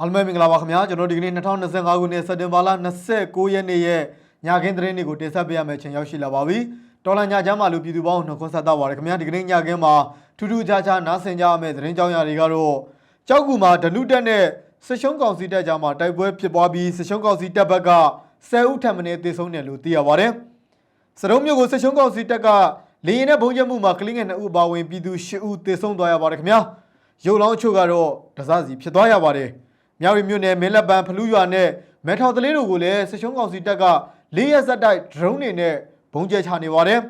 အားလုံးပဲမင်္ဂလာပါခင်ဗျာကျွန်တော်ဒီကနေ့2025ခုနှစ်စက်တင်ဘာလ29ရက်နေ့ရဲ့ညခင်းသတင်းတွေကိုတင်ဆက်ပေးရမယ့်အချိန်ရောက်ရှိလာပါပြီတော်လန်ညချမ်းမှာလူပြည်သူပေါင်းနှုတ်ခွန်းဆက်တာပါတယ်ခင်ဗျာဒီကနေ့ညခင်းမှာထူးထူးခြားခြားနားဆင်ကြရမယ့်သတင်းကြောင်းရာတွေကတော့ကြောက်ကူမှာဒနုတက်နဲ့ဆရှုံးကောင်စီတက်ကြားမှာတိုက်ပွဲဖြစ်ပွားပြီးဆရှုံးကောင်စီတက်ဘက်က10ဦးထပ်မံတေဆုံးတယ်လို့သိရပါတယ်စရုံးမျိုးကိုဆရှုံးကောင်စီတက်ကလေရင်နဲ့ဘုံကျက်မှုမှာကလင်းငယ်2ဦးပါဝင်ပြည်သူ10ဦးတေဆုံးသွားရပါတယ်ခင်ဗျာရုပ်လောင်းအချို့ကတော့ဒဇစီဖြစ်သွားရပါတယ် မြောက်ရီမြို့နယ်မင်းလက်ပံဖလူးရွာနဲ့မဲထောင်တလေးတို့ကိုလည်းစစ်ရှုံးကောင်စီတပ်ကလေးရက်ဆက်တိုက်ဒရုန်းတွေနဲ့ဘုံကျဲချနေပါတယ်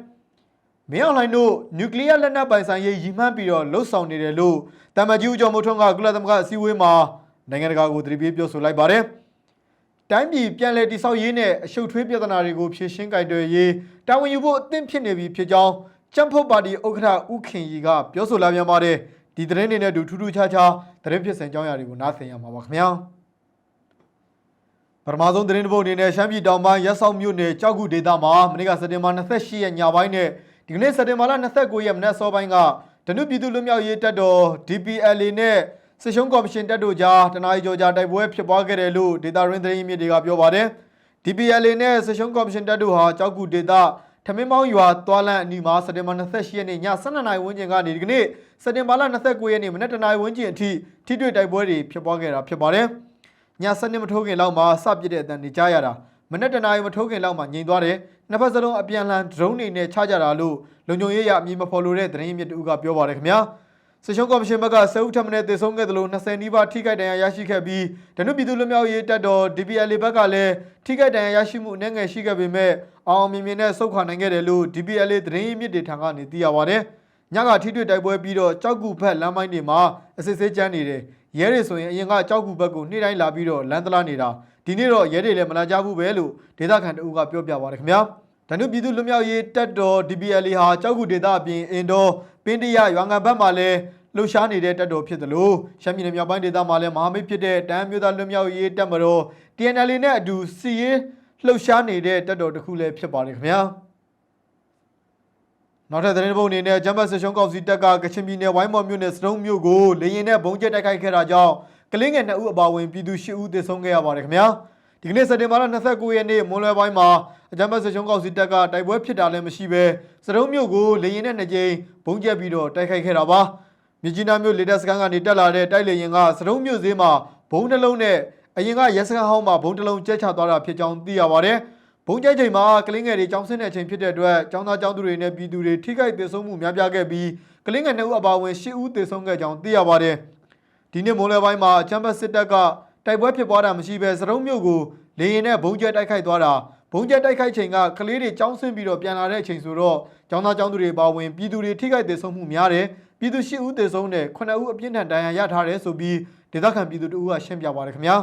။မင်းအောင်လှိုင်တို့နျူကလ িয়ার လက်နက်ပိုင်ဆိုင်ရေးရည်မှန်းပြီးတော့လှုပ်ဆောင်နေတယ်လို့တမန်ကြီးဦးကျော်မိုးထွန်းကကုလသမဂ္ဂအစည်းအဝေးမှာနိုင်ငံတကာကိုသတိပေးပြောဆိုလိုက်ပါတယ်။တိုင်းပြည်ပြန်လည်တည်ဆောက်ရေးနဲ့အရှုပ်ထွေးပြဿနာတွေကိုဖြေရှင်းကြတဲ့ရေးတာဝန်ယူဖို့အသင့်ဖြစ်နေပြီဖြစ်ကြောင်းကျန်းဖုတ်ပါတီဥက္ကဋ္ဌဦးခင်ရီကပြောဆိုလာပြန်ပါတယ်။ ဒီသတင်းတွေနဲ့အတူထူးထူးခြားခြားသတင်းဖြစ်စဉ်ကြောင်းရာတွေကိုနားဆင်ရမှာပါခင်ဗျာ။ပထမဆုံးသတင်းတစ်ပုဒ်အနေနဲ့ရှမ်းပြည်တောင်ပိုင်းရက်စောက်မြို့နယ်ကြောက်ကူဒေသမှာမနေ့ကစက်တင်ဘာ28ရက်ညပိုင်းနဲ့ဒီကနေ့စက်တင်ဘာလ29ရက်မနက်စောပိုင်းကဒနုပြည်သူလွတ်မြောက်ရေးတပ်တော် DPLA နဲ့စစ်ရှုံးကော်မရှင်တပ်တို့ကြားတနအီကျော်ကြားတိုက်ပွဲဖြစ်ပွားခဲ့တယ်လို့ဒေတာရင်းသတင်းရင်းမြစ်တွေကပြောပါတယ်။ DPLA နဲ့စစ်ရှုံးကော်မရှင်တပ်တို့ဟာကြောက်ကူဒေသ ထမင်းမောင်းရွာသွားလန့်အနီးမှာစက်တင်ဘာ28ရက်နေ့ည12:00နာရီဝန်းကျင်ကနေဒီကနေ့စက်တင်ဘာလ29ရက်နေ့မနက်7:00နာရီဝန်းကျင်အထိထိတွေ့တိုက်ပွဲတွေဖြစ်ပွားခဲ့တာဖြစ်ပါတယ်။ညစနစ်မထိုးခင်လောက်မှာစပစ်တဲ့အတန်နေကြားရတာမနေ့တနာရီမထိုးခင်လောက်မှာငြိမ်သွားတယ်နှစ်ဖက်စလုံးအပြန်အလှန်ဒရုန်းတွေနဲ့ချကြတာလို့လုံခြုံရေးရအမည်မဖော်လိုတဲ့သတင်းရင်းမြစ်တူကပြောပါတယ်ခင်ဗျာ ဆရှုံးကော်မရှင်ဘက်ကဆဲဦးထပ်မံတေဆုံးခဲ့တယ်လို့20နီးပါးထိခိုက်ဒဏ်ရာရရှိခဲ့ပြီးဒနုပြည်သူလွတ်မြောက်ရေးတပ်တော် DPL ဘက်ကလည်းထိခိုက်ဒဏ်ရာရရှိမှုအနည်းငယ်ရှိခဲ့ပေမဲ့အောင်အောင်မြင်မြင်နဲ့ဆုတ်ခွာနိုင်ခဲ့တယ်လို့ DPL သတင်းရင်းမြစ်တွေထံကနေသိရပါတယ်ညကထိတွေ့တိုက်ပွဲပြီးတော့ကြောက်ကူဖက်လမ်းမိုင်းတွေမှာအစစ်ဆေးကြမ်းနေတယ်ရဲတွေဆိုရင်အရင်ကကြောက်ကူဘက်ကိုနေ့တိုင်းလာပြီးတော့လမ်းတလားနေတာဒီနေ့တော့ရဲတွေလည်းမလာကြဘူးပဲလို့ဒေသခံတအူးကပြောပြပါတယ်ခင်ဗျာဒဏုပြည်သူလွတ်မြောက်ရေးတပ်တော် DPL ဟာကြောက်ကူဒေသအပြင်အင်ဒို ပင်းတရရွာငံဘက်မှာလည်းလှုပ်ရှားနေတဲ့တပ်တော်ဖြစ်တယ်လို့ရှမ်းပြည်နယ်မြောက်ပိုင်းဒေသမှာလည်းမဟာမိတ်ဖြစ်တဲ့တမ်းမျိုးသားလွတ်မြောက်ရေးတပ်မတော် TNL နဲ့အတူစီရေးလှုပ်ရှားနေတဲ့တပ်တော်တစ်ခုလည်းဖြစ်ပါတယ်ခင်ဗျာနောက်ထပ်သတင်းတစ်ပုဒ်အနေနဲ့ဂျမ်ဘတ်ဆရှုံးကောင်စီတပ်ကကချင်ပြည်နယ်ဝိုင်းမော်မြို့နယ်စတုံးမြို့ကိုလေရင်နဲ့ဘုံကျက်တိုက်ခိုက်ခဲ့တာကြောင့်ကလင်းငယ်2ဦးအပါအဝင်ပြည်သူ10ဦးသေဆုံးခဲ့ရပါတယ်ခင်ဗျာ ဒီကနေ့စက်တင်ဘာလ29ရက်နေ့မွန်းလွဲပိုင်းမှာဂျမ်ဘတ်ဆရှုံးကောင်စီတပ်ကတိုက်ပွဲဖြစ်တာလည်းမရှိပဲစတုံးမြို့ကိုလေရင်နဲ့2ကြိမ်ဘုံကျက်ပြီးတော့တိုက်ခိုက်ခဲ့တာပါမြကြီးနားမြို့လေတပ်စခန်းကနေတက်လာတဲ့တိုက်လေရင်ကစတုံးမြို့ဈေးမှာဘုံနှလုံးနဲ့အရင်ကရဲစခန်းဟောင်းမှာဘုံတစ်လုံးကျဲချသွားတာဖြစ်ကြောင်းသိရပါတယ်ဘုံကျဲချိန်မှာကလင်းငယ်တွေကြောင်းဆင်းတဲ့အချိန်ဖြစ်တဲ့အတွက်ចောင်းသားចောင်းသူတွေနဲ့ပြည်သူတွေထိခိုက်ဒေဆုံးမှုများပြားခဲ့ပြီးကလင်းငယ်2ဦးအပါအဝင်10ဦးဒေဆုံးခဲ့ကြောင်းသိရပါတယ်ဒီနေ့မိုးလယ်ပိုင်းမှာအချမ်းဘတ်စစ်တပ်က တိုက်ပွဲဖြစ်ပွားတာမရှိဘဲစရုံမြို့ကိုလေရင်နဲ့ဘုံကျဲတိုက်ခိုက်သွားတာဘုံကျဲတိုက်ခိုက်ချိန်ကကလေးတွေကြောင်းဆင်းပြီးတော့ပြန်လာတဲ့အချိန်ဆိုတော့ကျောင်းသားကျောင်းသူတွေပါဝင်ပြည်သူတွေထိခိုက်ဒေဆုံးမှုများတယ်ပြည်သူ၈ဦးဒေဆုံးနဲ့9ဦးအပြင်းထန်ဒဏ်ရာရထားတယ်ဆိုပြီးဒေသခံပြည်သူတို့ကရှင်းပြပါတယ်ခင်ဗျာ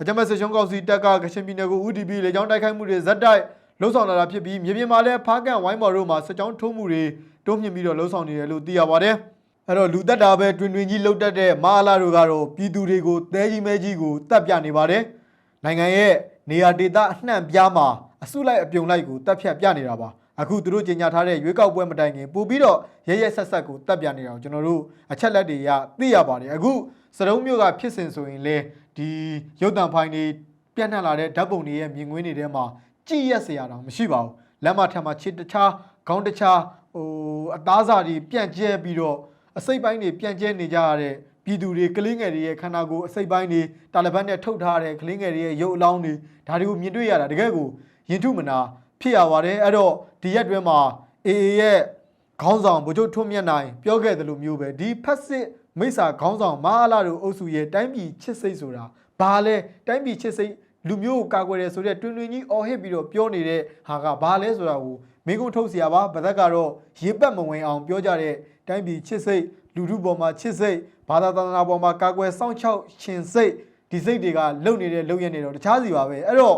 အကြမ်းဖက်ဆရှုံးကောင်စီတပ်ကကချင်ပြည်နယ်ကို UDP လေကြောင်းတိုက်ခိုက်မှုတွေဇက်တိုက်လှုပ်ဆောင်လာတာဖြစ်ပြီးမြေပြင်မှာလည်းဖားကန်ဝိုင်းမော်တို့မှာစစ်ကြောင်းထိုးမှုတွေတိုးမြင့်ပြီးတော့လှုပ်ဆောင်နေတယ်လို့သိရပါတယ်။ အဲ့တော့လူသက်တာပဲတွင်တွင်ကြီးလှုပ်တက်တဲ့မဟာလာတို့ကတော့ပြည်သူတွေကိုတဲကြီးမဲကြီးကိုတပ်ပြနေပါတယ်။နိုင်ငံရဲ့နေရာဒေသအနှံ့ပြားမှာအစုလိုက်အပြုံလိုက်ကိုတပ်ဖြတ်ပြနေတာပါ။အခုသူတို့ကြေညာထားတဲ့ရွေးကောက်ပွဲမတိုင်ခင်ပို့ပြီးတော့ရဲရဲဆက်ဆက်ကိုတပ်ပြနေတာကိုကျွန်တော်တို့အချက်လက်တွေရသိရပါတယ်။အခုစရုံးမျိုးကဖြစ်စဉ်ဆိုရင်လေဒီရုပ်တံဖိုင်တွေပြန့်နှံ့လာတဲ့ဓာတ်ပုံတွေရဲ့မြင်ကွင်းတွေထဲမှာကြည်ရက်စရာတော့မရှိပါဘူး။လက်မထက်မှာခြေတခြားခေါင်းတခြားဟိုအသားစာတွေပြန့်ကျဲပြီးတော့ အစိတ်ပိုင်းတွေပြန့်ကျဲနေကြရတဲ့ပြည်သူတွေကလေးငယ်တွေရဲ့ခန္ဓာကိုယ်အစိတ်ပိုင်းတွေတာလဘတ်နဲ့ထုတ်ထားတဲ့ကလေးငယ်တွေရဲ့ရုပ်အလောင်းတွေဒါတွေကိုမြင်တွေ့ရတာတကယ်ကိုရင်ထုမနာဖြစ်ရပါတယ်အဲ့တော့ဒီရက်တွင်းမှာအေအေရဲ့ခေါင်းဆောင်ဗိုလ်ချုပ်ထွန်းမြတ်နိုင်ပြောခဲ့တယ်လို့မျိုးပဲဒီဖက်စစ်မိစ္ဆာခေါင်းဆောင်မဟာလာတို့အုပ်စုရဲ့တိုင်းပြည်ချစ်စိတ်ဆိုတာဘာလဲတိုင်းပြည်ချစ်စိတ်လူမျိုးကိုကာကွယ်တယ်ဆိုတဲ့တွင်တွင်ကြီးအော်ဟစ်ပြီးတော့ပြောနေတဲ့ဟာကဘာလဲဆိုတာကို မင်းကုန်းထုတ်เสียပါဗသက်ကတော့ရေပတ်မဝင်အောင်ပြောကြတဲ့တိုင်းပြည်ချစ်စိတ်လူထုပေါ်မှာချစ်စိတ်ဘာသာသနာပေါ်မှာကာကွယ်စောင့်ရှောက်ရှင်စိတ်ဒီစိတ်တွေကလုံနေတဲ့လုံရနေတော့တခြားစီပါပဲအဲ့တော့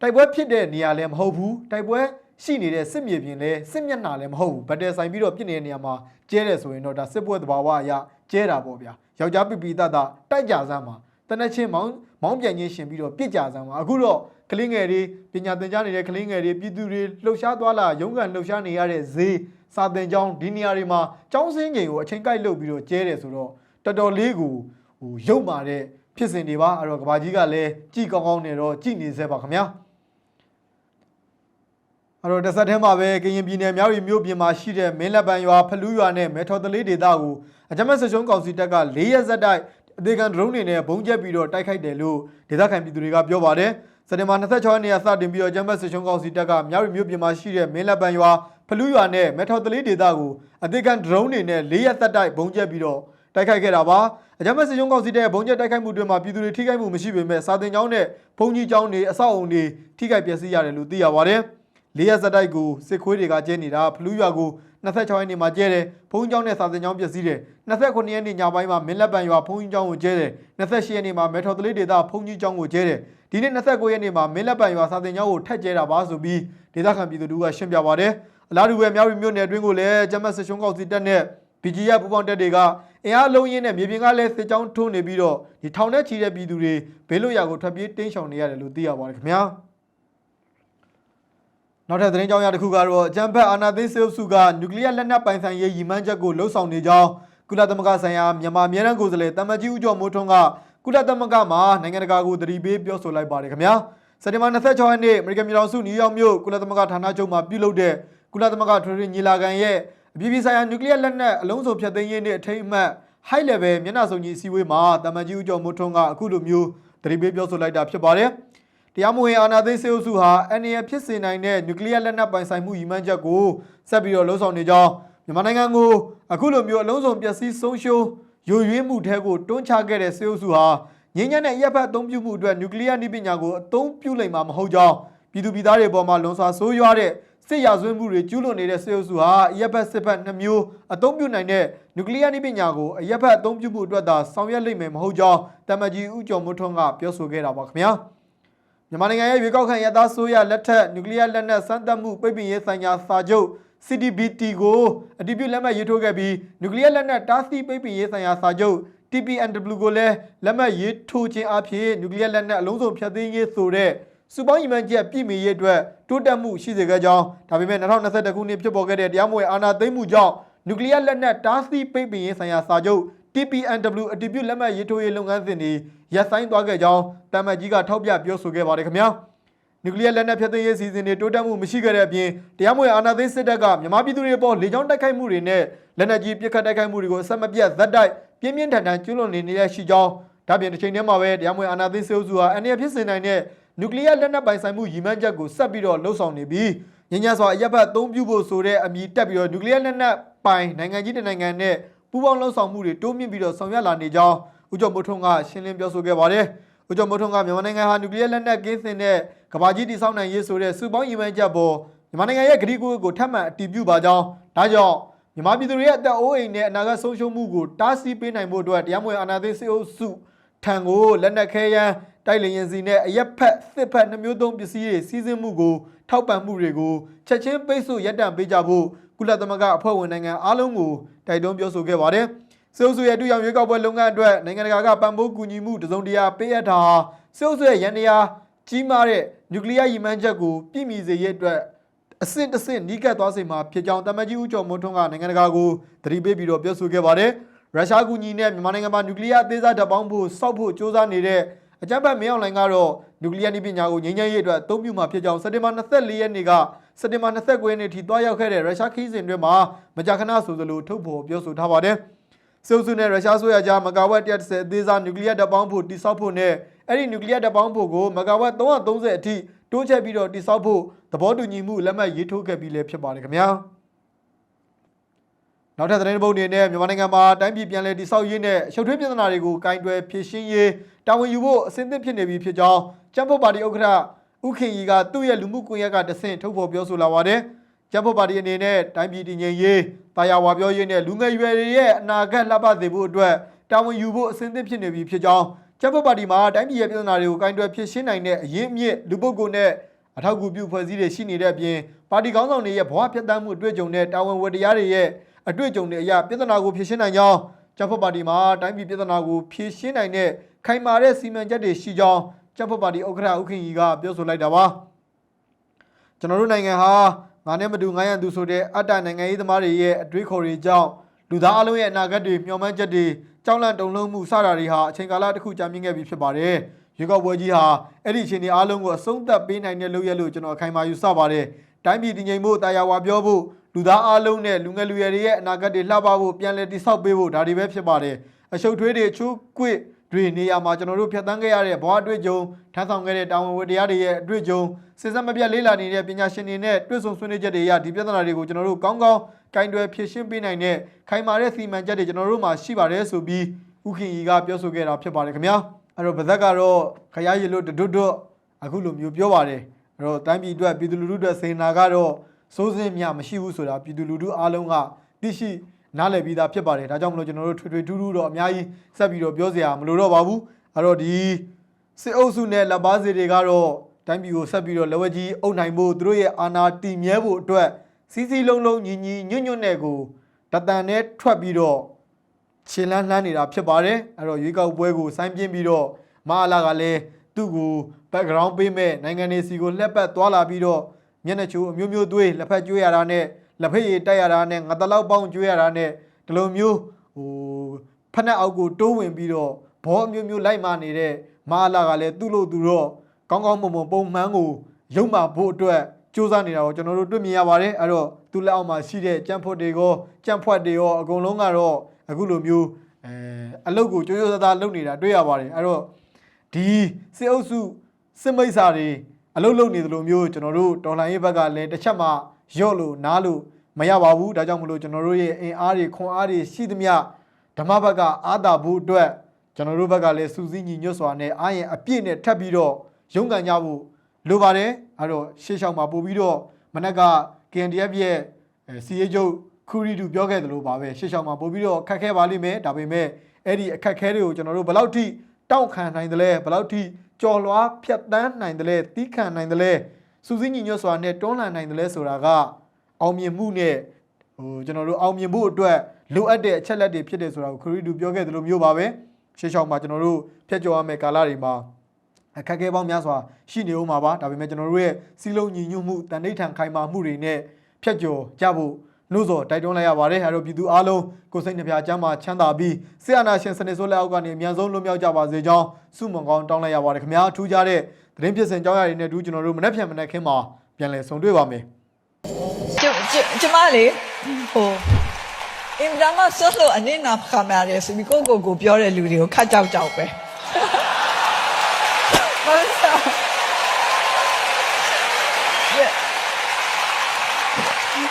တိုက်ပွဲဖြစ်တဲ့နေရာလည်းမဟုတ်ဘူးတိုက်ပွဲရှိနေတဲ့စစ်မြေပြင်လည်းစစ်မျက်နှာလည်းမဟုတ်ဘူးဗတ်တယ်ဆိုင်ပြီးတော့ပြစ်နေတဲ့နေရာမှာကျဲတယ်ဆိုရင်တော့ဒါစစ်ပွဲသဘာဝအရကျဲတာပေါ့ဗျာယောက်ျားပြပီတတတိုက်ကြစမ်းမှာ တနက်ချင်းမောင်းမောင်းပြန်ချင်းရှင်ပြီးတော့ပြစ်ကြစမ်းမှာအခုတော့ကလေးငယ်တွေပညာသင်ကြားနေတဲ့ကလေးငယ်တွေပြည်သူတွေလှုပ်ရှားသွားလာရုန်းကန်လှုပ်ရှားနေရတဲ့ဈေးစာသင်ကျောင်းဒီနေရာတွေမှာကျောင်းစင်းချိန်ကိုအချိန်ကိုက်လုပ်ပြီးတော့ကျဲတယ်ဆိုတော့တော်တော်လေးကိုဟိုရုပ်မာတဲ့ဖြစ်စဉ်တွေပါအဲ့တော့ကဘာကြီးကလည်းကြည်ကောင်းကောင်းနေတော့ကြည်နေစေပါခင်ဗျာအဲ့တော့တစ်ဆက်တည်းမှာပဲကရင်ပြည်နယ်မြောက်ရီမြို့ပြင်မှာရှိတဲ့မင်းလက်ပံရွာဖလူးရွာနဲ့မဲထော်တလေးဒေသကိုအကြမ်းဖက်စစ်ရှုံးကောင်စီတပ်က၄ရက်ဆက်တိုက် အသေးခံဒရုန်းတွေနဲ့ဘုံကျက်ပြီးတော့တိုက်ခိုက်တယ်လို့ဒေသခံပြည်သူတွေကပြောပါတယ်စက်တင်ဘာ26ရက်နေ့ကစတင်ပြီးတော့အကြမ်းဖက်စစ်ရှုံးကောင်စီတပ်ကမြောက်ရီမြို့ပြင်မှာရှိတဲ့မင်းလက်ပံရွာဖလူးရွာနဲ့မဲထော်တလေးဒေသကိုအသေးခံဒရုန်းတွေနဲ့၄ရက်ဆက်တိုက်ဘုံကျက်ပြီးတော့တိုက်ခိုက်ခဲ့တာပါအကြမ်းဖက်စစ်ရှုံးကောင်စီတပ်ရဲ့ဘုံကျက်တိုက်ခိုက်မှုတွေမှာပြည်သူတွေထိခိုက်မှုမရှိပေမဲ့စာတင်ကျောင်းနဲ့ဘုံကြီးကျောင်းတွေအဆောက်အုံတွေထိခိုက်ပျက်စီးရတယ်လို့သိရပါတယ် လေးရက်စက်တိုက်ကိုစစ်ခွေးတွေကကျဲနေတာဖလူးရွာကို26ရက်နေ့မှာကျဲတယ်ဖုံးကျောင်းနဲ့စာသင်ကျောင်းပျက်စီးတယ်29ရက်နေ့ညပိုင်းမှာမင်းလက်ပံရွာဖုံးကြီးကျောင်းကိုကျဲတယ်28ရက်နေ့မှာမဲထော်တလေးဒေသဖုံးကြီးကျောင်းကိုကျဲတယ်ဒီနေ့29ရက်နေ့မှာမင်းလက်ပံရွာစာသင်ကျောင်းကိုထက်ကျဲတာပါဆိုပြီးဒေသခံပြည်သူတို့ကရှင်းပြပါတယ်အလားတူပဲမြောက်ရီမြို့နယ်အတွင်းကိုလည်းကျမတ်စစ်ရှုံးကောက်စီတပ်နဲ့ BGF ပူးပေါင်းတပ်တွေကအင်အားလုံးရင်းနဲ့မြေပြင်ကလည်းစစ်ကြောင်းထိုးနေပြီးတော့ဒီထောင်ထဲချီတဲ့ပြည်သူတွေဘေးလွတ်ရာကိုထွက်ပြေးတင်းရှောင်နေရတယ်လို့သိရပါတယ်ခင်ဗျာ နောက်ထပ်သတင်းကြောင်းရတစ်ခုကတော့အကြံဖက်အာနာသိန်းစေအုပ်စုကနျူကလ িয়ার လက်နက်ပိုင်ဆိုင်ရေးရည်မှန်းချက်ကိုလှုံ့ဆော်နေကြောင်းကုလသမဂ္ဂဆိုင်ရာမြန်မာအမြဲတမ်းကိုယ်စားလှယ်တမန်ကြီးဦးကျော်မိုးထွန်းကကုလသမဂ္ဂမှာနိုင်ငံတကာကိုတတိပေးပြောဆိုလိုက်ပါတယ်ခင်ဗျာစက်တင်ဘာ26ရက်နေ့အမေရိကန်ပြည်ထောင်စုနယူးယောက်မြို့ကုလသမဂ္ဂဌာနချုပ်မှာပြုလုပ်တဲ့ကုလသမဂ္ဂထွေထွေညီလာခံရဲ့အပြည်ပြည်ဆိုင်ရာနျူကလ িয়ার လက်နက်အလုံးစုံဖျက်သိမ်းရေးနှင့်အထိမ်းအမှတ် high level မျက်နှာစုံကြီးအစည်းအဝေးမှာတမန်ကြီးဦးကျော်မိုးထွန်းကအခုလိုမျိုးတတိပေးပြောဆိုလိုက်တာဖြစ်ပါတယ် တရားမဝင်အာဏာသိမ်းစေအုပ်စုဟာ NAA ဖြစ်စေနိုင်တဲ့နျူကလ িয়ার လက်နက်ပိုင်ဆိုင်မှုရည်မှန်းချက်ကိုဆက်ပြီးတော့လှုံ့ဆော်နေကြောင်းမြန်မာနိုင်ငံကိုအခုလိုမျိုးအလုံးစုံပျက်စီးဆုံးရှုံးယိုယွင်းမှုထဲကိုတွန်းချခဲ့တဲ့စေအုပ်စုဟာငြိမ်းချမ်းတဲ့ရပ်ဖက်အသုံးပြုမှုအတွက်နျူကလ িয়ার နည်းပညာကိုအသုံးပြုနိုင်မှာမဟုတ်ကြောင်းပြည်သူပြည်သားတွေပေါ်မှာလွန်စွာဆိုးရွားတဲ့စစ်ရာဇဝတ်မှုတွေကျူးလွန်နေတဲ့စေအုပ်စုဟာရပ်ဖက်စစ်ဖက်နှမျိုးအသုံးပြုနိုင်တဲ့နျူကလ িয়ার နည်းပညာကိုအရပ်ဖက်အသုံးပြုမှုအတွက်သာဆောင်ရွက်လိမ့်မယ်မဟုတ်ကြောင်းတမန်ကြီးဦးကျော်မိုးထွန်းကပြောဆိုခဲ့တာပါခင်ဗျာ မြန်မာနိုင်ငံရဲ့ရွေးကောက်ခံရသားဆိုရလက်ထက်နျူကလ িয়ারလက်နက်စမ်းသပ်မှုပိတ်ပင်ရေးဆိုင်ရာစာချုပ် CTBT ကိုအတည်ပြုလက်မှတ်ရေးထိုးခဲ့ပြီးနျူကလ িয়ারလက်နက်တားဆီးပိတ်ပင်ရေးဆိုင်ရာစာချုပ် TPNW ကိုလည်းလက်မှတ်ရေးထိုးခြင်းအပြင်နျူကလ িয়ারလက်နက်အလုံးစုံဖျက်သိမ်းရေးဆိုတဲ့စုပေါင်းညီမှန်းချက်ပြည်မီရေးအတွက်တိုးတက်မှုရှိစေခဲ့ကြောင်းဒါပေမဲ့2021ခုနှစ်ဖြစ်ပေါ်ခဲ့တဲ့တရားမဝင်အာဏာသိမ်းမှုကြောင့်နျူကလ িয়ারလက်နက်တားဆီးပိတ်ပင်ရေးဆိုင်ရာစာချုပ် TPNW အတည်ပြုလက်မှတ်ရေးထိုးရေးလုပ်ငန်းစဉ်တွေရပ်ဆိုင်းသွားခဲ့ကြောင်းတမန်ကြီးကထောက်ပြပြောဆိုခဲ့ပါတယ်ခင်ဗျာနျူကလ িয়ারလက်နက်ဖျက်သိမ်းရေးစီစဉ်တွေတိုးတက်မှုမရှိခဲ့တဲ့အပြင်တရားမဝင်အာဏာသိမ်းစစ်တပ်ကမြန်မာပြည်သူတွေပေါ်လေကြောင်းတိုက်ခိုက်မှုတွေနဲ့လက်နက်ကြီးပစ်ခတ်တိုက်ခိုက်မှုတွေကိုအဆက်မပြတ်ဇက်တိုက်ပြင်းပြင်းထန်ထန်ကျူးလွန်နေနေတဲ့ရှိကြောင်းဒါပြင်တစ်ချိန်တည်းမှာပဲတရားမဝင်အာဏာသိမ်းစစ်အုပ်စုဟာအနေနဲ့ဖြစ်စေနိုင်တဲ့နျူကလ িয়ারလက်နက်ပိုင်ဆိုင်မှုရည်မှန်းချက်ကိုဆက်ပြီးတော့လှုံ့ဆော်နေပြီးညဉ့်ညစွာအရက်ဖတ်အသုံးပြုဖို့ဆိုတဲ့အမည်တက်ပြီးတော့နျူကလ িয়ারလက်နက်ပိုင်နိုင်ငံကြီးတစ်နိုင်ငံနဲ့ ပူးပေါင်းလှုံ့ဆော်မှုတွေတိုးမြင့်ပြီးတော့ဆောင်ရွက်လာနေကြောင်းဦးကျော်မိုးထွန်းကရှင်းလင်းပြောဆိုခဲ့ပါတယ်။ဦးကျော်မိုးထွန်းကမြန်မာနိုင်ငံဟာနျူကလ িয়ার လက်နက်ကင်းစင်တဲ့ကမ္ဘာကြီးတည်ဆောက်နိုင်ရေးဆိုတဲ့စုပေါင်းရည်မှန်းချက်ပေါ်မြန်မာနိုင်ငံရဲ့ဂရီကိုကိုထပ်မံအတည်ပြုပါကြောင်းဒါကြောင့်မြန်မာပြည်သူတွေရဲ့အသက်အိုးအိမ်နဲ့အနာဂတ်ဆုံးရှုံးမှုကိုတားဆီးပေးနိုင်ဖို့အတွက်တရားမဝင်အာဏာသိမ်းစစ်အုပ်စုထံကိုလက်နက်ခဲယမ်းတိုက်လျင်စီနဲ့အရက်ဖက်စစ်ဖက်နှမျိုးသုံးပစ္စည်းတွေစီးဆင်းမှုကိုထောက်ပံ့မှုတွေကိုချက်ချင်းပိတ်ဆို့ရပ်တန့်ပေးကြဖို့ကုလသမဂ္ဂအဖွဲ့ဝင်နိုင်ငံအားလုံးကို တိုက်တွန်းပြောဆိုခဲ့ပါတယ်။စစ်အုပ်စုရဲ့တူရောင်ရွေးကောက်ပွဲလုပ်ငန်းအတွက်နိုင်ငံတကာကပံ့ပိုးကူညီမှုတစုံတရာပေးအပ်တာဟာစစ်အုပ်စုရဲ့ရန်တရားကြီးမားတဲ့နျူကလ িয়ারရည်မှန်းချက်ကိုပြည့်မီစေရတဲ့အတွက်အဆင့်တစ်ဆင့်နီးကပ်သွားစေမှာဖြစ်ကြောင်းတမန်ကြီးဦးကျော်မွန်းထွန်းကနိုင်ငံတကာကိုသတိပေးပြီးတော့ပြောဆိုခဲ့ပါတယ်။ရုရှားကူညီနဲ့မြန်မာနိုင်ငံမှာနျူကလ িয়ারအသေးစားဓာတ်ပေါင်းဖို့စောက်ဖို့စ조사နေတဲ့အကြမ်းဖက်မင်းအောင်လှိုင်ကတော့နျူကလ িয়ারနည်းပညာကိုငြိမ်းချမ်းရေးအတွက်အသုံးပြုမှာဖြစ်ကြောင်းစက်တင်ဘာ24ရက်နေ့က စက်တင်ဘာ29ရက်နေ့ထိတွားရောက်ခဲ့တဲ့ရုရှားခီးစဉ်တွင်မှာမကြာခဏဆိုသလိုထုတ်ဖော်ပြောဆိုထားပါတယ်။စစ်အုပ်စုနဲ့ရုရှားဆိုရကြားမဂါဝက်130အသေးစားနျူကလ িয়ারဓာတ်ပေါင်းဖို့တိစောက်ဖို့နဲ့အဲ့ဒီနျူကလ িয়ারဓာတ်ပေါင်းဖို့ကိုမဂါဝက်330အထိတိုးချဲ့ပြီးတော့တိစောက်ဖို့သဘောတူညီမှုလက်မှတ်ရေးထိုးခဲ့ပြီးလည်းဖြစ်ပါတယ်ခင်ဗျာ။နောက်ထပ်သတင်းပုတ်တွေနဲ့မြန်မာနိုင်ငံမှာတိုင်းပြည်ပြန်လည်တည်ဆောက်ရေးနဲ့ရှုပ်ထွေးပြဿနာတွေကိုကင်တွယ်ဖြေရှင်းရေးတာဝန်ယူဖို့အဆင်သင့်ဖြစ်နေပြီဖြစ်ကြောင်းကျန်းဖို့ပါတီဥက္ကဋ္ဌ ဥခင်ကြီးကသူ့ရဲ့လူမှုကွန်ရက်ကတဆင့်ထုတ်ဖော်ပြောဆိုလာပါတယ်။ကျန်းဖို့ပါတီအနေနဲ့တိုင်းပြည်တည်ငြိမ်ရေးတာယာဝါပြောရေးနဲ့လူငယ်ရွယ်တွေရဲ့အနာဂတ်လှပစေဖို့အတွက်တာဝန်ယူဖို့အဆင်သင့်ဖြစ်နေပြီဖြစ်ကြောင်းကျန်းဖို့ပါတီမှာတိုင်းပြည်ရဲ့ပြဿနာတွေကိုကင်တွယ်ဖြေရှင်းနိုင်တဲ့အရင်းအမြစ်လူပုဂ္ဂိုလ်နဲ့အထောက်အကူပြုဖွဲ့စည်းတွေရှိနေတဲ့အပြင်ပါတီကောင်းဆောင်တွေရဲ့ဘဝဖြတ်သန်းမှုအတွေ့အကြုံနဲ့တာဝန်ဝတ္တရားတွေရဲ့အတွေ့အကြုံတွေအရပြဿနာကိုဖြေရှင်းနိုင်ကြောင်းကျန်းဖို့ပါတီမှာတိုင်းပြည်ပြဿနာကိုဖြေရှင်းနိုင်တဲ့ခိုင်မာတဲ့စီမံချက်တွေရှိကြောင်း ကျန်းဖို့ပါတီဥက္ကဋ္ဌဥက္ခင်ကြီးကပြောဆိုလိုက်တာပါကျွန်တော်တို့နိုင်ငံဟာငါနဲ့မတူငါရန်သူဆိုတဲ့အတ္တနိုင်ငံရေးသမားတွေရဲ့အတွေးခေါ်တွေကြောင့်လူသားအလုံးရဲ့အနာဂတ်တွေမျှော်မှန်းချက်တွေကြောက်လန့်တုန်လှုပ်မှုစတာတွေဟာအချိန်ကာလတစ်ခုကြာမြင့်ခဲ့ပြီဖြစ်ပါတယ်ရွေးကောက်ပွဲကြီးဟာအဲ့ဒီအချိန်ဒီအားလုံးကိုအဆုံးသတ်ပေးနိုင်တဲ့လုပ်ရလို့ကျွန်တော်အခိုင်အမာယူဆပါတယ်တိုင်းပြည်တည်ငြိမ်ဖို့တာယာဝါပြောဖို့လူသားအားလုံးနဲ့လူငယ်လူရွယ်တွေရဲ့အနာဂတ်တွေလှပဖို့ပြန်လည်တည်ဆောက်ပေးဖို့ဒါတွေပဲဖြစ်ပါတယ်အရှုပ်ထွေးတွေချိုးကွေ့ တွေနေရာမှာကျွန်တော်တို့ဖြတ်သန်းခဲ့ရတဲ့ဘဝအတွေ့အကြုံထမ်းဆောင်ခဲ့တဲ့တာဝန်ဝတ္တရားတွေရဲ့အတွေ့အကြုံစစ်စက်မပြတ်လေးလာနေတဲ့ပညာရှင်တွေနဲ့တွေ့ဆုံဆွေးနွေးချက်တွေအရဒီပြဿနာတွေကိုကျွန်တော်တို့ကောင်းကောင်းကင်တွယ်ဖြေရှင်းပေးနိုင်တဲ့ခိုင်မာတဲ့စီမံချက်တွေကျွန်တော်တို့မှာရှိပါတယ်ဆိုပြီးဥခင်ကြီးကပြောဆိုခဲ့တာဖြစ်ပါတယ်ခင်ဗျာအဲ့တော့ဗဇက်ကတော့ခရရည်လို့တွတ်တွတ်အခုလိုမျိုးပြောပါတယ်အဲ့တော့တိုင်းပြည်အတွက်ပြည်သူလူထုအတွက်စေနာကတော့စိုးစင်းမြမရှိဘူးဆိုတာပြည်သူလူထုအားလုံးကသိရှိ နားလည်ပြီးသားဖြစ်ပါတယ်ဒါကြောင့်မလို့ကျွန်တော်တို့ထွေထွေထူးထူးတော့အများကြီးဆက်ပြီးတော့ပြောစရာမလိုတော့ပါဘူးအဲ့တော့ဒီစစ်အုပ်စုနဲ့လက်ပါစီတွေကတော့တိုင်းပြည်ကိုဆက်ပြီးတော့လက်ဝဲကြီးအုပ်နိုင်ဖို့သူတို့ရဲ့အာဏာတည်မြဲဖို့အတွက်စီစီလုံးလုံးညီညီညွတ်ညွတ်နဲ့ကိုတတန်နဲ့ထွက်ပြီးတော့ခြေလန်းလှမ်းနေတာဖြစ်ပါတယ်အဲ့တော့ရွေးကောက်ပွဲကိုစိုင်းပြင်းပြီးတော့မဟာလာကလည်းသူ့ကို background ပေးမဲ့နိုင်ငံနေစီကိုလှက်ပတ်သွားလာပြီးတော့မျက်နှာချိုးအမျိုးမျိုးသွေးလက်ဖက်ကျွေးရတာနဲ့ လက်ဖက်ရည်တိုက်ရတာနဲ့ငါတလောက်ပေါင်းကျွေးရတာနဲ့ဒီလိုမျိုးဟိုဖက်နှက်အောက်ကိုတိုးဝင်ပြီးတော့ဘောအမျိုးမျိုးလိုက်မာနေတဲ့မဟာလာကလည်းသူ့လို့သူတော့ကောင်းကောင်းမွန်မွန်ပုံမှန်ကိုရုံမာဖို့အတွက်စူးစမ်းနေတာကိုကျွန်တော်တို့တွေ့မြင်ရပါတယ်အဲ့တော့သူ့လက်အောက်မှာရှိတဲ့ကြံ့ဖွတ်တွေရောကြံ့ဖွက်တွေရောအကုန်လုံးကတော့အခုလိုမျိုးအဲအလုတ်ကိုကြိုးကြိုးစားစားလုပ်နေတာတွေ့ရပါတယ်အဲ့တော့ဒီစစ်အုပ်စုစစ်မိတ်စာတွေအလုတ်လုပ်နေသလိုမျိုးကျွန်တော်တို့တော်လှန်ရေးဘက်ကလည်းတစ်ချက်မှ ရော့လို့နားလို့မရပါဘူးဒါကြောင့်မလို့ကျွန်တော်တို့ရဲ့အင်အားတွေခွန်အားတွေရှိသမျှဓမ္မဘက်ကအာသာဖို့အတွက်ကျွန်တော်တို့ဘက်ကလည်းစူးစီးညီညွတ်စွာနဲ့အားရင်အပြည့်နဲ့ထပ်ပြီးတော့ရုန်းကန်ကြဖို့လိုပါတယ်အဲ့တော့ရှေ့လျှောက်မှာပို့ပြီးတော့မနက်က KNDF ရဲ့အဲစီအေချုပ်ခူရီတူပြောခဲ့သလိုပါပဲရှေ့လျှောက်မှာပို့ပြီးတော့ခက်ခဲပါလိမ့်မယ်ဒါပေမဲ့အဲ့ဒီအခက်ခဲတွေကိုကျွန်တော်တို့ဘယ်လောက်ထိတောင့်ခံနိုင်တယ်လဲဘယ်လောက်ထိကြော်လွားဖြတ်တန်းနိုင်တယ်လဲတီးခံနိုင်တယ်လဲ စူးစီးညီညွတ်စွာနဲ့တွန်းလှန်နိုင်တယ်လဲဆိုတာကအောင်မြင်မှုနဲ့ဟိုကျွန်တော်တို့အောင်မြင်ဖို့အတွက်လိုအပ်တဲ့အချက်လက်တွေဖြစ်တယ်ဆိုတာကိုခရီးတူပြောခဲ့သလိုမျိုးပါပဲရှေ့လျှောက်မှာကျွန်တော်တို့ဖြတ်ကျော်ရမယ့်ကာလတွေမှာအခက်အခဲပေါင်းများစွာရှိနေဦးမှာပါဒါပေမဲ့ကျွန်တော်တို့ရဲ့စီးလုံးညီညွတ်မှုတန်ဋိဌာန်ခိုင်မာမှုတွေနဲ့ဖြတ်ကျော်ကြဖို့ နှိုးဆော်တိုက်တွန်းလိုက်ရပါတယ်အဲတော့ပြည်သူအားလုံးကိုယ်စိတ်နှပြချမ်းသာချမ်းသာပြီးဆေးအာနာရှင်စနစ်ဆိုးလက်အောက်ကနေအမြန်ဆုံးလွတ်မြောက်ကြပါစေကြောင်းဆုမွန်ကောင်းတောင်းလိုက်ရပါတယ်ခင်ဗျာထူးခြားတဲ့သတင်းဖြစ်စဉ်ကြောင်းရည်တွေနဲ့တူကျွန်တော်တို့မနေ့ပြန်မနေ့ခင်းမှာပြန်လည်ဆုံတွေ့ပါမယ်ကျကျကျမလေးဟိုအင်ဒရာမဆော့လို့အနေနာခမရတယ်ဆိုပြီးကိုကိုကိုပြောတဲ့လူတွေကိုခတ်ကြောက်ကြောက်ပဲဘာလို့အဲ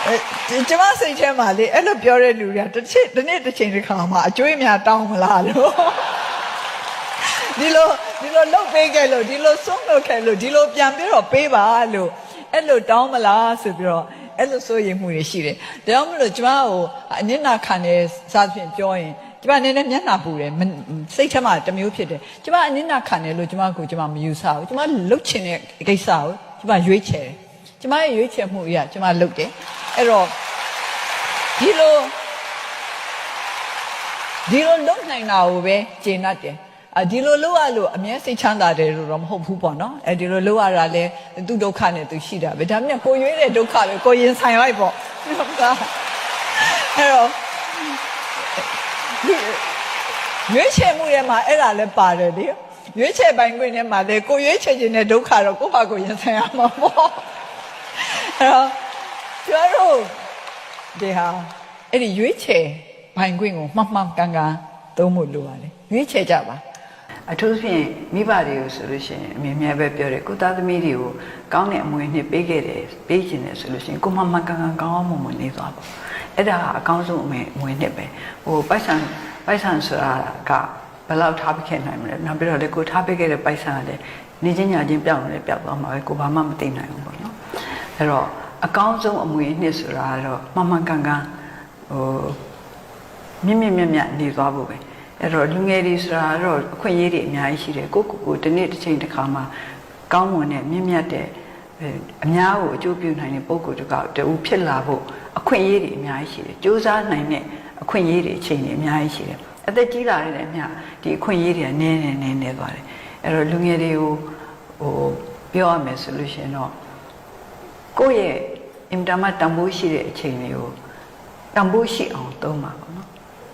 ကျမစိတ်ထဲမှာလေအဲ့လိုပြောတဲ့လူတွေကတစ်ချိန်တစ်နေ့တစ်ချိန်တစ်ခါမှအကျွေးများတောင်းမလားလို့ဒီလိုဒီလိုလုတ်ပေးခဲ့လို့ဒီလိုဆုံးလို့ခဲ့လို့ဒီလိုပြန်ပြီးတော့ပေးပါလို့အဲ့လိုတောင်းမလားဆိုပြီးတော့အဲ့လိုစိုးရိမ်မှုတွေရှိတယ်ဒါကြောင့်မလို့ကျမကိုအနစ်နာခံနေစားဖြင့်ပြောရင်ကျမနည်းနည်းမျက်နှာပူတယ်မစိတ်ထဲမှာတစ်မျိုးဖြစ်တယ်ကျမအနစ်နာခံတယ်လို့ကျမကိုကျမမယူဆဘူးကျမလုတ်ချင်တဲ့ကိစ္စကိုကျမရွေးချယ်တယ် ကျမရဲ့ရွေးချယ်မှုအရာကျမလုတ်တယ်အဲ့တော့ဒီလိုဒီလိုလုံနိုင်တာကိုပဲကျင့်တတ်တယ်အဒီလိုလုပ်ရလို့အမြဲစိတ်ချမ်းသာတယ်လို့တော့မဟုတ်ဘူးပေါ့နော်အဲဒီလိုလုပ်ရတာလဲသူဒုက္ခနဲ့သူရှိတာပဲဒါပေမဲ့ကိုရွေးတဲ့ဒုက္ခပဲကိုရင်ဆိုင်လိုက်ပေါ့ဟုတ်ကဲ့အဲ့တော့ရွေးချယ်မှုရဲ့မှာအဲ့ဒါလည်းပါတယ်လေရွေးချယ်ပိုင်ခွင့်ထဲမှာလေကိုရွေးချယ်ခြင်းတဲ့ဒုက္ခတော့ကိုယ့်ဘာကိုရင်ဆိုင်ရမှာပေါ့အဲ့ တော့ကျွန်တော်တို့ဒီဟာအဲ့ဒီရွေးချယ်ပိုင်ခွင့်ကိုမှတ်မှန်ကန်ကန်သုံးဖို့လိုပါတယ်ရွေးချယ်ကြပါအထူးသဖြင့်မိဘတွေကိုဆိုလို့ရှိရင်အမြဲမြဲပဲပြောတယ်ကိုသားသမီးတွေကိုကောင်းတဲ့အမွေနှစ်ပေးခဲ့တယ်ပေးခြင်းတယ်ဆိုလို့ရှိရင်ကိုမမကန်ကန်ကောင်းအောင်မွန်မွန်နေသွားပါအဲ့ဒါကအကောင်းဆုံးအမွေအမွေနှစ်ပဲဟိုပိုက်ဆံပိုက်ဆံဆိုတာကဘယ်လောက်ထားပခဲ့နိုင်မလဲနောက်ပြီးတော့လေကိုထားပခဲ့တဲ့ပိုက်ဆံကလည်းနေချင်းညာချင်းပြောင်းလဲပြောင်းသွားမှာပဲကိုဘာမှမသိနိုင်ဘူးပေါ့နော် အဲ့တော့အကောင်းဆုံးအမွေနှစ်ဆိုတာကတော့မမကန်ကန်ဟိုမြင့်မြင့်မြတ်မြတ်နေသွားဖို့ပဲအဲ့တော့လူငယ်တွေဆိုတာတော့အခွင့်အရေးတွေအများကြီးရှိတယ်ကိုယ့်ကိုယ်ကိုတစ်နေ့တစ်ချိန်တစ်ခါမှကောင်းမွန်တဲ့မြင့်မြတ်တဲ့အဲအများကိုအကျိုးပြုနိုင်တဲ့ပုံကိုယ်တစ်ကောက်တူဖြစ်လာဖို့အခွင့်အရေးတွေအများကြီးရှိတယ်စူးစမ်းနိုင်တဲ့အခွင့်အရေးတွေအချိန်တွေအများကြီးရှိတယ်အသက်ကြီးလာတဲ့အမျှဒီအခွင့်အရေးတွေကနည်းနည်းနည်းနည်းသွားတယ်အဲ့တော့လူငယ်တွေကိုဟိုပြောရမယ်ဆိုလို့ရှိရင်တော့ ကိုယ့်ရဲ့အင်တာမတန်ဖိုးရှိတဲ့အချိန်တွေကိုတန်ဖိုးရှိအောင်သုံးပါပေါ့နော်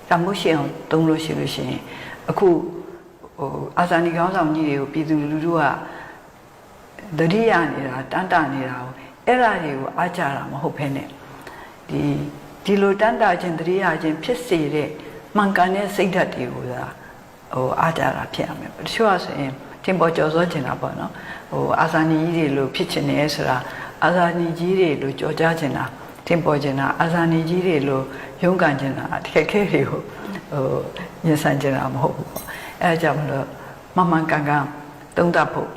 တမိုးရှင်အောင်သုံးလို့ရှိလို့ရှိရင်အခုဟိုအာဇာနည်ကောင်းဆောင်ကြီးတွေကိုပြည်သူလူထုကတတိယနေတာတန်တာနေတာကိုအဲ့ဒါတွေကိုအားကြတာမဟုတ်ဘဲနဲ့ဒီဒီလိုတန်တာခြင်းတတိယခြင်းဖြစ်စေတဲ့မှန်ကန်တဲ့စိတ်ဓာတ်တွေကိုသာဟိုအားကြတာဖြစ်ရမယ်တချို့ကဆိုရင်တင်ပေါ်ကျော်စောကျင်တာပေါ့နော်ဟိုအာဇာနည်ကြီးတွေလို့ဖြစ်ချင်တယ်ဆိုတာ အာဇာနည်ကြီးတွေလို့ကြော်ကြားချင်တာတင်ပေါ်ချင်တာအာဇာနည်ကြီးတွေလို့ရုန်းကန်ချင်တာတကယ်ခဲတွေကိုဟိုရင်ဆိုင်ချင်တာမဟုတ်ဘူးပေါ့အဲဒါကြောင့်မလို့မမှန်ကန်ကန်သုံးသပ်ဖို့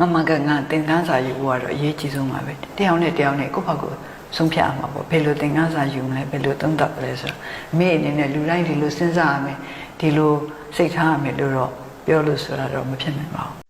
မမှန်ကန်ကန်သင်ခန်းစာယူဖို့ကတော့အရေးကြီးဆုံးပါပဲတယောက်နဲ့တယောက်နဲ့ကိုယ့်ဘက်ကိုဆုံးဖြတ်အောင်ပါပေါ့ဘယ်လိုသင်ခန်းစာယူမလဲဘယ်လိုသုံးသပ်မလဲဆိုတော့အမိအနေနဲ့လူတိုင်းဒီလိုစဉ်းစားရမယ်ဒီလိုစိတ်ထားရမယ်လို့တော့ပြောလို့ဆိုတာတော့မဖြစ်နိုင်ပါဘူး